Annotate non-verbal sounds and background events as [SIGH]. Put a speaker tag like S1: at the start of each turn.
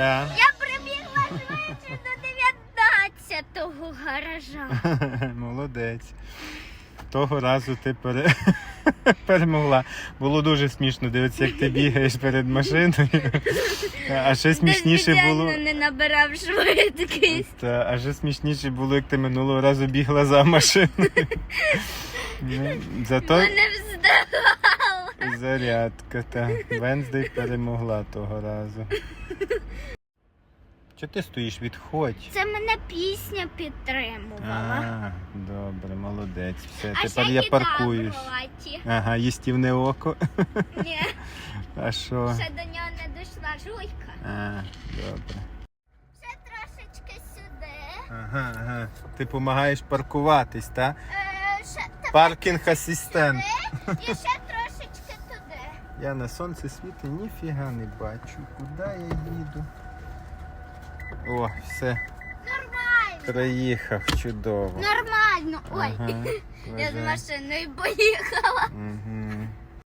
S1: Так.
S2: Я прибігла швидше до 19-го гаража. [LAUGHS]
S1: Молодець. Того разу ти пере... [LAUGHS] перемогла. Було дуже смішно дивитися, як ти бігаєш перед машиною. [LAUGHS] А ще смішніше було.
S2: спеціально не набирав швидкість.
S1: Та, а ще смішніше було, як ти минулого разу бігла за машиною. Ну, Зато
S2: Мене вздавало.
S1: Зарядка, та. Венздей перемогла того разу. Чого ти стоїш? Відходь.
S2: Це мене пісня підтримувала.
S1: А, добре, молодець. Все,
S2: А
S1: тепер
S2: ще
S1: я
S2: гітара
S1: паркуюсь.
S2: в.
S1: Ага, їстівне око.
S2: Ні,
S1: А що?
S2: ще до нього не дійшла жуйка.
S1: А, добре.
S2: Ще трошечки сюди.
S1: Ага, ага. Ти допомагаєш паркуватись, так?
S2: Е, ще
S1: Паркінг асистент.
S2: і ще.
S1: Я на сонце світи ніфіга не бачу. Куди я їду? О, все,
S2: Нормально.
S1: приїхав чудово.
S2: Нормально. Ой,
S1: Ага, [LAUGHS]
S2: я з машиною поїхала.
S1: Мгм.